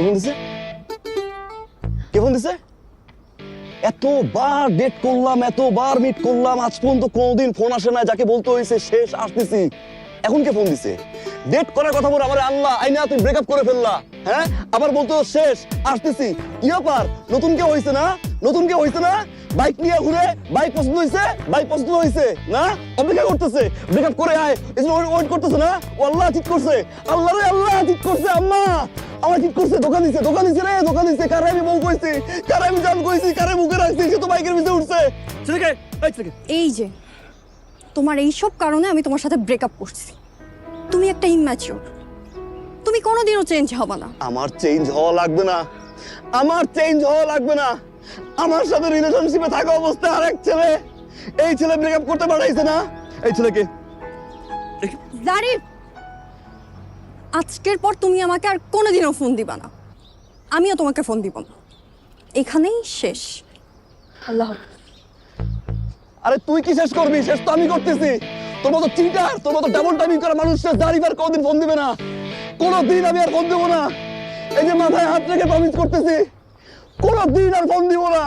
কে phone কে phone এতবার date করলাম, এতবার মিট করলাম, আজ পর্যন্ত কোনোদিন ফোন আসে না যাকে বলতে হয়েছে শেষ আসতেছি। এখন কে ফোন দিছে? ডেট করার কথা বলে আমার আল্লাহ, আইনা তুমি ব্রেকআপ করে ফেললা হ্যাঁ? আবার বলতো শেষ আসতেছি। কি ব্যাপার? নতুন কেউ হয়েছে না? নতুন কেউ হয়েছে না? বাইক নিয়ে ঘুরে বাইক পছন্দ হয়েছে বাইক পছন্দ হয়েছে না? অপেক্ষা করতেছে। ব্রেকআপ করে আয়। ওয়েট করতেছে না? আল্লাহ ঠিক করছে। আল্লাহ রে, আল্লাহ ঠিক করছে, আম্মা! আমার ঠিক করছে দোকান দিছে দোকান দিছে রে দোকান দিছে কারে আমি বউ কইছি কারে আমি জান কইছি কারে মুখে রাখছি সে তো বাইকের ভিতরে উঠছে। ছেলেকে এই ছেলেকে। এই যে তোমার এই সব কারণে আমি তোমার সাথে ব্রেকআপ করছি। তুমি একটা ইম্যাচিওর তুমি কোনোদিনও চেঞ্জ হবে না। আমার চেঞ্জ হওয়া লাগবে না। আমার চেঞ্জ হওয়া লাগবে না। আমার সাথে রিলেশনশিপে থাকা অবস্থায় আরেক ছেলে এই ছেলে ব্রেকআপ করতে পারাইছে না। এই ছেলেকে। জারিফ আজকের পর তুমি আমাকে আর কোনোদিনও ফোন দিবা না। আমিও তোমাকে ফোন দিব না। এখানেই শেষ। আল্লাহ আরে তুই কি শেষ করবি? শেষ তো আমি করতেছি। তোর মতো চিটার তোর মতো ডাবল টাইমিং করা মানুষ শেষ দাঁড়িয়ে আর কোনোদিন ফোন দিবে না। কোনোদিন আমি আর ফোন দেবো না। এই যে মাথায় হাত রেখে প্রমিস করতেছি কোনোদিন আর ফোন দিব না।